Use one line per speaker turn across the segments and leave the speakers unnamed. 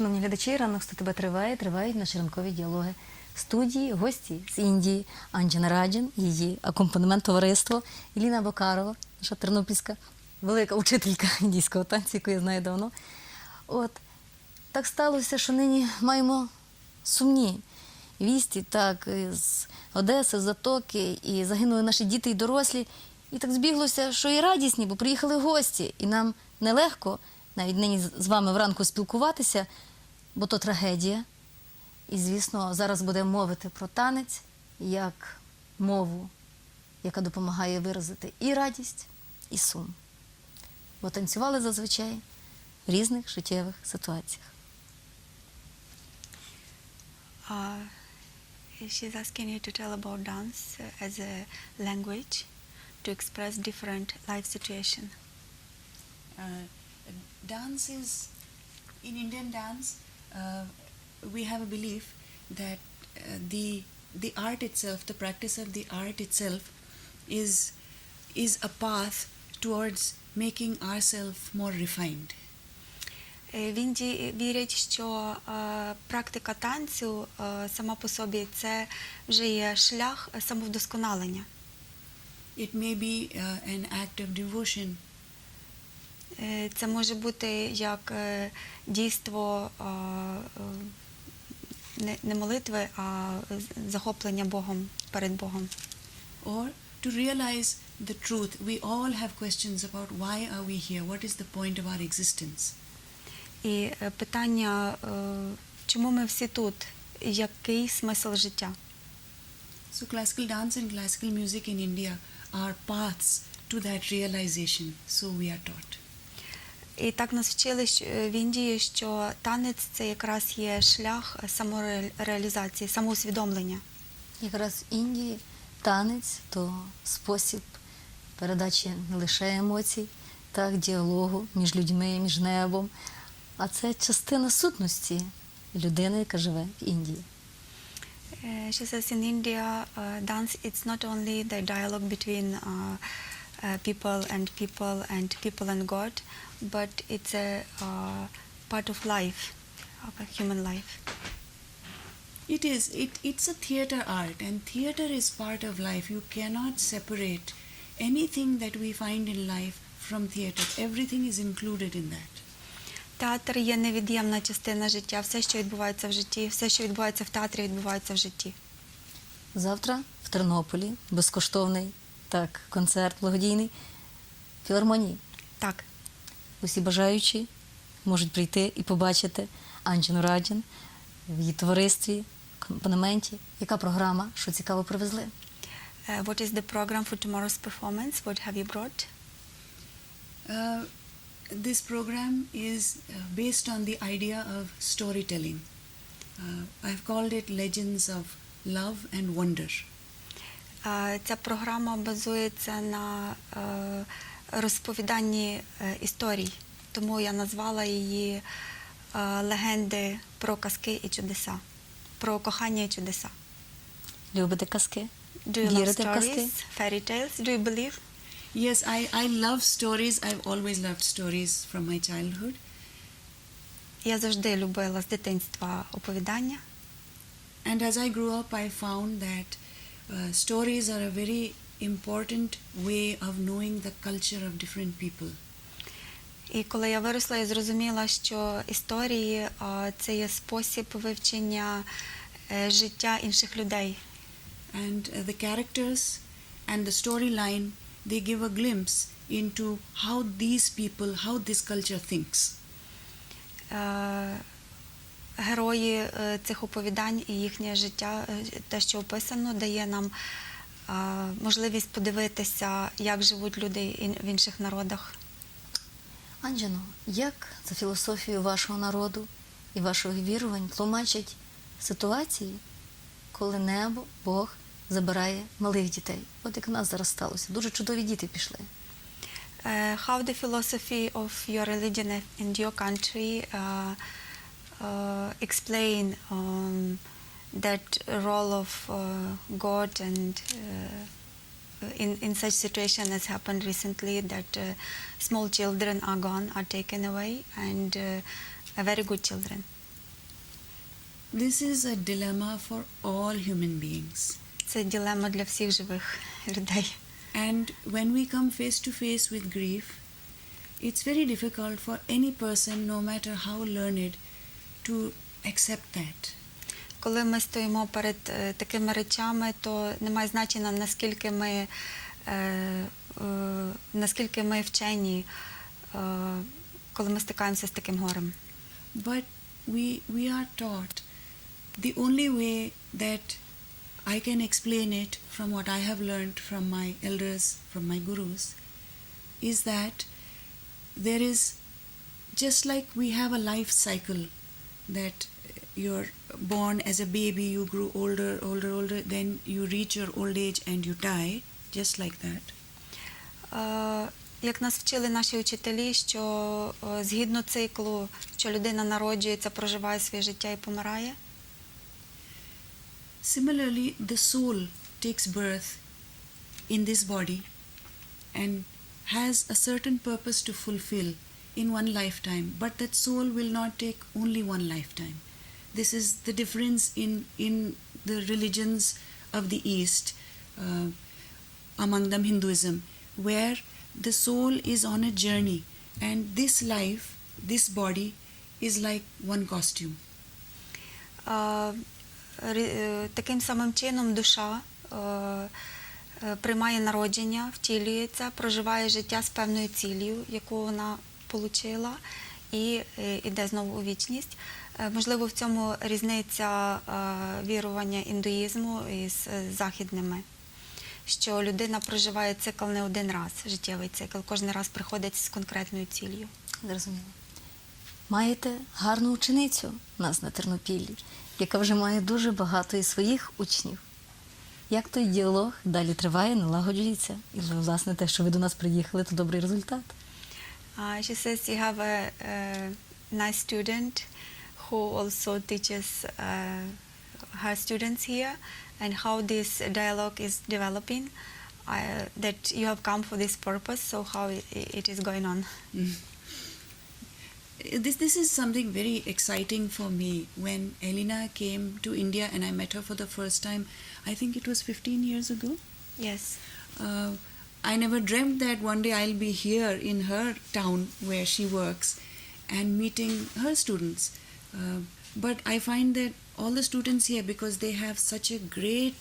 Шановні глядачі, ранок «Сто тебе триває, тривають наші ранкові діалоги. Студії гості з Індії Анджана Раджін, її акомпанемент товариство, Іліна Бокарова, наша тернопільська велика учителька індійського танцю, яку я знаю давно. От так сталося, що нині маємо сумні вісті, так, з Одеси, з Затоки, і загинули наші діти і дорослі. І так збіглося, що і радісні, бо приїхали гості, і нам нелегко навіть нині з- з вами вранку спілкуватися, бо то трагедія. І, звісно, зараз будемо мовити про танець як мову, яка допомагає виразити і радість, і сум. Бо танцювали зазвичай в різних життєвих ситуаціях.
Uh, she's asking you to tell about dance as a language to express different life situation.
Uh, dance is in Indian dance. Uh, we have a belief that uh, the the art itself, the practice of the art itself, is is a path towards making ourselves more refined.
Е, В Індії вірять, що е, практика танцю е, сама по собі це вже є шлях самовдосконалення.
It may be uh, an act of devotion.
Е, Це може бути як е, дійство е, е, не- молитви, а захоплення Богом перед Богом.
or to realize the truth. We all have questions about why are we here? What is the point of our existence?
І е, питання, е, чому ми всі тут? Який смисл життя?
So classical dance and classical music in India are paths to that realization. So we are taught.
І так нас вчили е, в Індії, що танець це якраз є шлях самореалізації, самоусвідомлення.
Якраз в Індії танець то спосіб передачі не лише емоцій, так, діалогу між людьми, між небом, а це частина сутності людини, яка живе в Індії.
She says in India, uh, dance it's not only the dialogue between uh, uh, people and people and people and God, but it's a uh, part of life, of a human life.
It is. It, it's a theater art, and theater is part of life. You cannot separate anything that we find in life from theater. Everything is included in that.
Театр є невід'ємна частина життя. Все, що відбувається в житті, все, що відбувається в театрі, відбувається в житті.
Завтра в Тернополі безкоштовний так, концерт благодійний філармонії.
Так.
Усі бажаючі можуть прийти і побачити Анджіну Раджін в її товаристві, компонементі. Яка програма, що цікаво привезли?
Uh, what is the program for tomorrow's performance? What have you brought?
Uh, this program is uh, based on the idea of storytelling. Uh, I've called it Legends of Love and Wonder.
Ця програма базується на е, розповіданні е, історій, тому я назвала її е, легенди про казки і чудеса, про кохання і чудеса.
Любите казки?
Do you love stories, fairy tales? Do you believe?
Yes, I, I love stories. I've always loved stories from my childhood.
Я завжди любила з дитинства оповідання.
And as I grew up, I found that uh, stories are a very important way of knowing the culture of different people.
І коли я виросла, я зрозуміла, що історії е, це є спосіб вивчення е, життя інших людей.
And uh, the characters and the storyline, they give a glimpse into how these people, how this culture thinks.
Герої е, цих оповідань і їхнє життя, е, те, що описано, дає нам е, можливість подивитися, як живуть люди в інших народах.
Анджено, як за філософією вашого народу і ваших вірувань тлумачать ситуації, коли небо, Бог забирає малих дітей? От як в нас зараз сталося. Дуже чудові діти пішли.
How the philosophy of your religion and your country uh, explain um, that role of uh, God and uh, in, in such situation as happened recently that uh, small children are gone, are taken away and uh, are very good children.
this is a dilemma for all human beings.
Це ділема для всіх живих людей.
And when we come face to face with grief, it's very difficult for any person, no matter how learned, to accept that.
Коли ми стоїмо перед е, такими речами, то немає значення, наскільки ми, е, е, наскільки ми вчені, е, коли ми стикаємося з таким горем.
But we, we are taught the only way that I can explain it from what I have learned from my elders, from my gurus, is that there is just like we have a life cycle that you're born as a baby, you grow older, older, older, then you reach your old age and you die, just like that.
Е, Як нас вчили наші учителі, що е, згідно циклу, що людина народжується, проживає своє життя і помирає,
Similarly, the soul takes birth in this body and has a certain purpose to fulfill in one lifetime, but that soul will not take only one lifetime. This is the difference in, in the religions of the East, uh, among them Hinduism, where the soul is on a journey and this life, this body, is like one costume.
Е, рі- е, Таким самим чином душа е, е, приймає народження, втілюється, проживає життя з певною ціллю, яку вона отримала, і е, йде знову у вічність. Е, Можливо, в цьому різниця е, вірування індуїзму із е, західними. Що людина проживає цикл не один раз, життєвий цикл, кожен раз приходить з конкретною ціллю.
Зрозуміло. Маєте гарну ученицю у нас на Тернопіллі, яка вже має дуже багато і своїх учнів. Як той діалог далі триває, налагоджується? І власне те, що ви до нас приїхали, то добрий результат.
Uh, she says you have a, a nice student who also teaches uh, her students here, and how this dialogue is developing. Uh, that you have come for this purpose, so how i it is going on.
this this is something very exciting for me when Elena came to India and I met her for the first time I think it was 15 years ago
Yes.
uh, I never dreamt that one day I'll be here in her town where she works and meeting her students uh, but I find that all the students here because they have such a great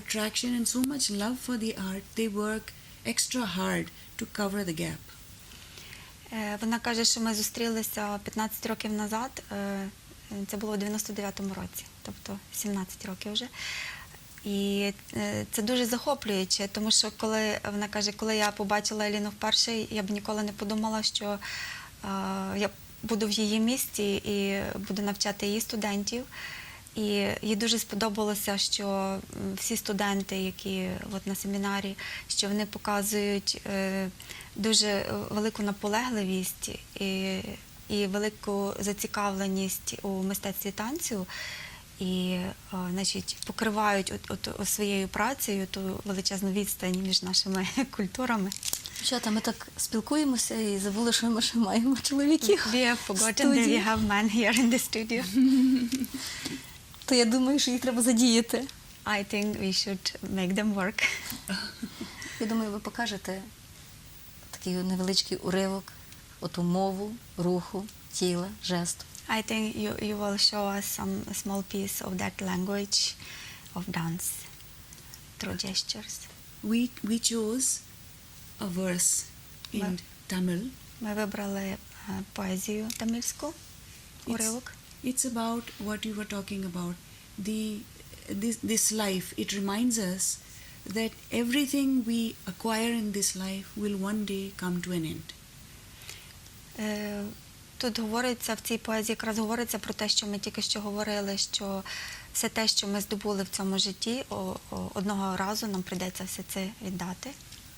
attraction and so much love for the art they work extra hard to cover the gap
Е, Вона каже, що ми зустрілися 15 років назад. е, Це було у 99-му році, тобто 17 років вже. І е, це дуже захоплююче, тому що коли вона каже, коли я побачила Еліну вперше, я б ніколи не подумала, що е, я буду в її місті і буду навчати її студентів. І їй дуже сподобалося, що всі студенти, які от на семінарі, що вони показують е, дуже велику наполегливість і, і велику зацікавленість у мистецтві танцю. І е, значить, покривають от, от, своєю працею ту величезну відстань між нашими культурами.
Дівчата, ми так спілкуємося і забули, що ми ще маємо чоловіків.
We have forgotten that we have men here in the studio.
То я думаю, що їх треба задіяти.
I think we should make them work.
Я думаю, ви покажете такий невеличкий уривок, оту мову, руху, тіла, жесту.
I think you, you will show us some small piece of that language of dance through gestures.
we we chose a verse in
Well-
Tamil.
Ми вибрали е, поезію тамильську, уривок.
It's about what you were talking about. The this this life. It reminds us that everything we acquire in this life will one day come to an end.
Е, Тут говориться в цій поезії, якраз говориться про те, що ми тільки що говорили, що все те, що ми здобули в цьому житті, одного разу нам прийдеться все це віддати.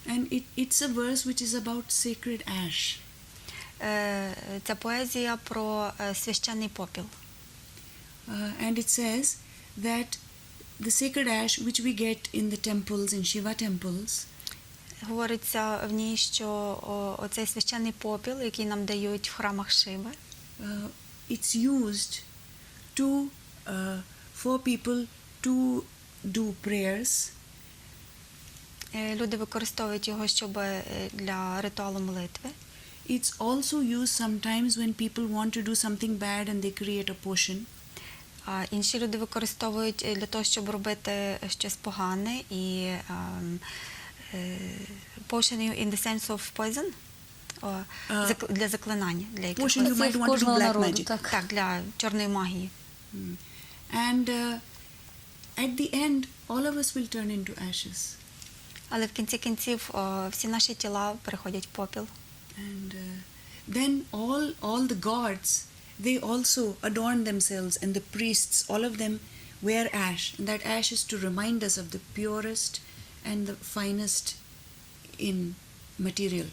And it, it's a verse which is about sacred ash.
Е, Ця поезія про е, священний попіл.
Uh, and it says that the sacred ash which we get in the temples, in Shiva temples,
Говориться в ній, що оцей священний попіл, який нам дають в храмах Шиви,
uh, it's used to uh, for people to do prayers
Е, Люди використовують його, щоб е, для ритуалу молитви.
It's also used sometimes when people want to do something bad and they create a potion.
А інші люди використовують е, для того, щоб робити щось погане і ем, е, potion in the sense of poison. О,
А,
зак- для заклинання. Для якихось.
Potion you
Це
might
в
want to do
кожного
black
народу,
magic.
так.
Так, для чорної магії.
Mm. And uh, at the end, all of us will turn into ashes.
Але в кінці кінців о, всі наші тіла переходять в попіл.
And uh, then all all the gods they also adorn themselves, and the priests, all of them wear ash, and that ash is to remind us of the purest and the finest in material.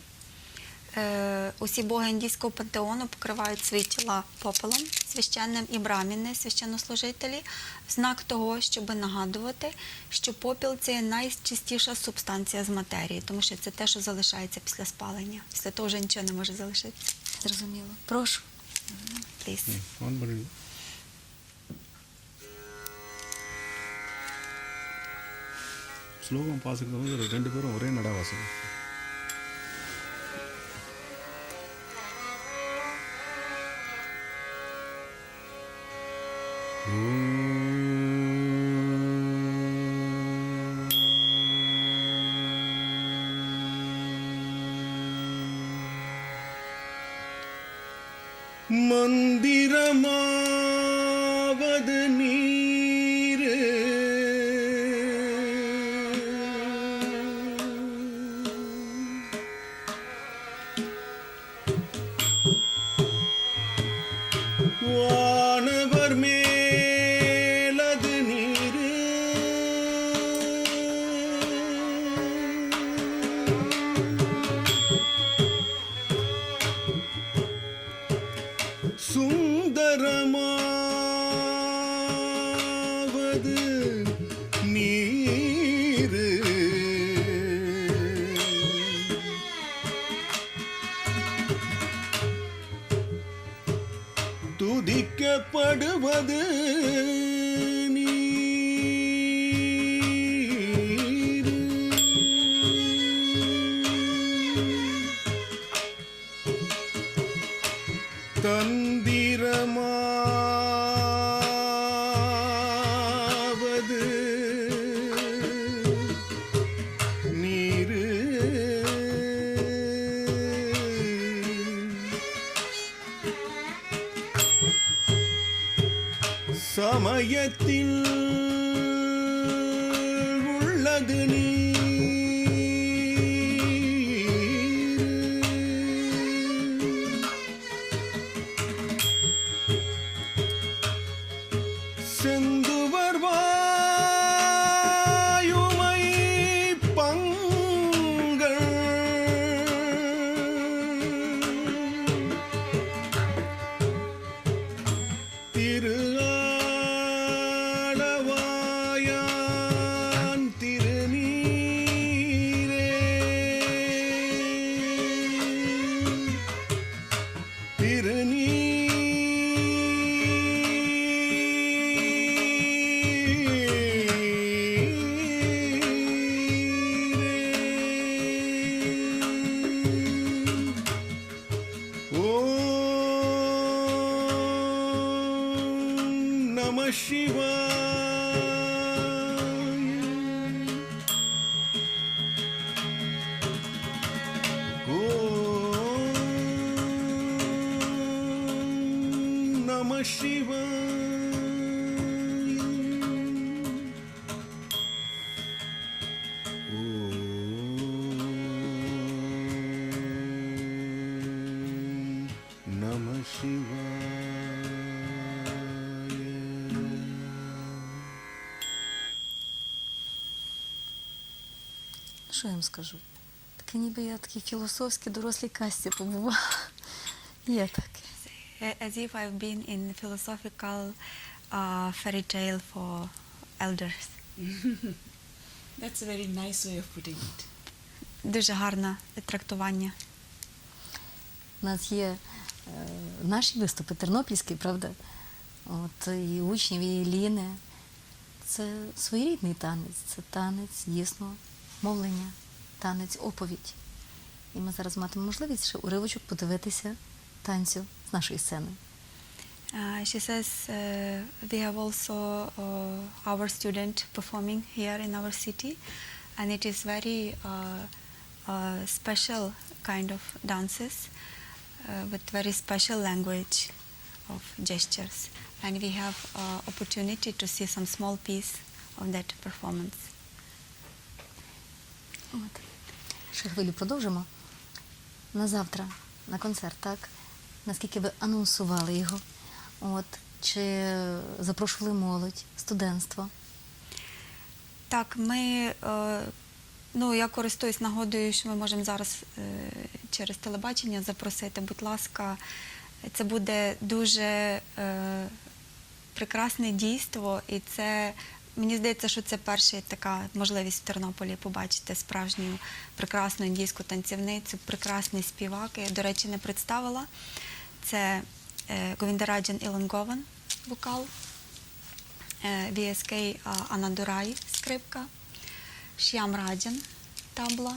Е, усі боги індійського пантеону покривають свої тіла попелом, священним і браміни, священнослужителі, в знак того, щоб нагадувати, що попіл це найчистіша субстанція з матерії, тому що це те, що залишається після спалення. Після того вже нічого не може залишитися.
Зрозуміло. Прошу.
Please.
One ஸ்லோகம் வாசிக்கிறது ரெண்டு பேரும் ஒரே நடா வாசிக்கும் மந்திரமா காயத்தில் உள்ளது நீ. she was.
Що я їм скажу? Таке ніби я такій філософській дорослій касті побувала. Є таке.
As if I've been in philosophical uh, fairy tale for elders.
That's a very nice way of putting it.
Дуже гарне трактування.
У нас є е, наші виступи, тернопільські, правда? от, і учнів, і Ліни. Це своєрідний танець, це танець дійсно мовлення, танець оповідь. І ми зараз матимемо можливість ще уривочок подивитися танцю з нашої сцени.
Uh, she says uh, we have also uh, our student performing here in our city, and it is very uh, uh, special kind of dances uh, with very special language of gestures, and we have uh, opportunity to see some small piece of that performance.
От. Ще хвилю продовжимо. На завтра, на концерт, так? Наскільки ви анонсували його? От. Чи запрошували молодь, студентство?
Так, ми, е, ну я користуюсь нагодою, що ми можемо зараз е, через телебачення запросити. Будь ласка, це буде дуже е, прекрасне дійство, і це мені здається, що це перша така можливість в Тернополі побачити справжню прекрасну індійську танцівницю, прекрасний співак. Я, до речі, не представила. Це е, Говіндараджан Ілонгован, вокал. Е, VSK а, Анадурай скрипка, Шіам Раджан табла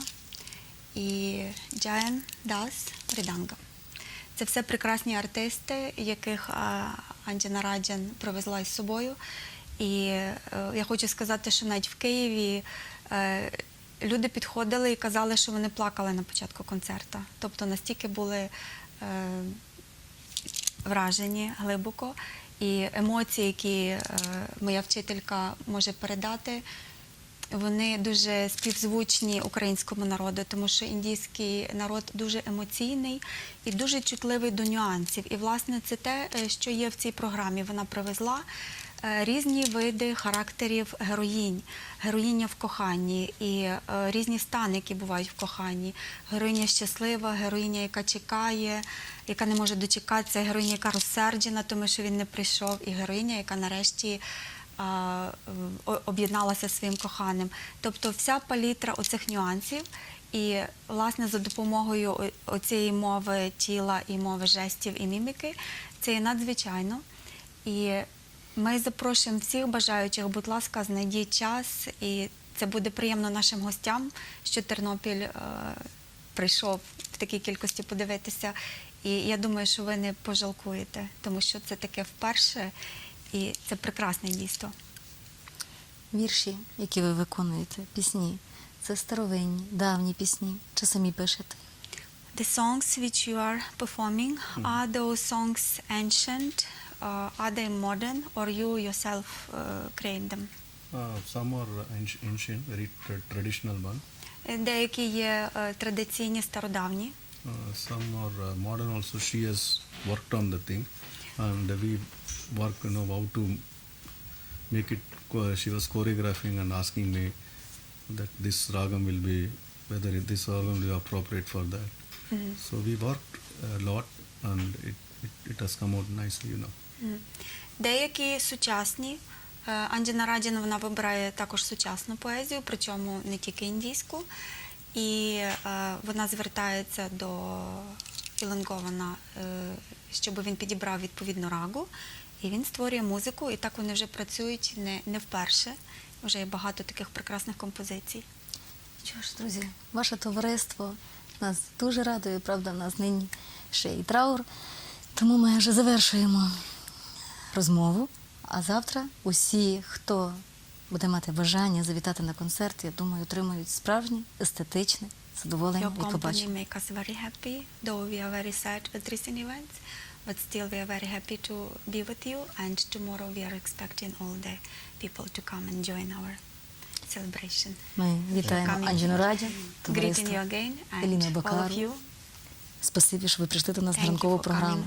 і Джаян Дас Ріданга. Це все прекрасні артисти, яких Анджана Раджан привезла із собою. І е, я хочу сказати, що навіть в Києві е, люди підходили і казали, що вони плакали на початку концерту. Тобто настільки були е, вражені глибоко. І емоції, які е, моя вчителька може передати, вони дуже співзвучні українському народу, тому що індійський народ дуже емоційний і дуже чутливий до нюансів. І, власне, це те, е, що є в цій програмі. Вона привезла різні види характерів героїнь, героїня в коханні і е, різні стани, які бувають в коханні. Героїня щаслива, героїня, яка чекає, яка не може дочекатися, героїня, яка розсерджена, тому що він не прийшов, і героїня, яка нарешті а, об'єдналася своїм коханим. Тобто вся палітра оцих нюансів. І, власне, за допомогою оцієї мови тіла і мови жестів і міміки це є надзвичайно. І ми запрошуємо всіх бажаючих, будь ласка, знайдіть час, і це буде приємно нашим гостям, що Тернопіль е, прийшов в такій кількості подивитися. І я думаю, що ви не пожалкуєте, тому що це таке вперше, і це прекрасне дійство.
Вірші, які ви виконуєте, пісні, це старовинні, давні пісні, чи самі пишете?
The songs which you are performing are those songs ancient, are they modern, or you yourself uh, create them?
Uh, some are anci- ancient, very tra- traditional one.
Е, Деякі є е, традиційні, стародавні,
Uh, some are uh, modern also. She has worked on the thing, and we work, you know, how to make it. cho- She was choreographing and asking me that this ragam will be whether it- this ragam will be appropriate for that.
Мгм.
So we worked a lot, and it, it, it has come out nicely, you know.
Деякі сучасні. Е, Анджіна Раджіна вона вибирає також сучасну поезію, причому не тільки індійську. І е, вона звертається до Ілангована, е, щоб він підібрав відповідну рагу. І він створює музику, і так вони вже працюють не, не вперше. Вже є багато таких прекрасних композицій.
Що ж, друзі, ваше товариство нас дуже радує, правда, в нас нині ще і траур. Тому ми вже завершуємо розмову. А завтра усі, хто буде мати бажання завітати на концерт, я думаю, отримають справжнє естетичне задоволення від
company
побачення.
make us very happy, though we are very sad with recent events, but still we are very happy to be with you. And tomorrow we are expecting all the people to come and join our celebration.
Ми вітаємо. Анджіну Раді, товариство Еліна Бакару. Спасибі, що ви прийшли до нас на ранкову програму.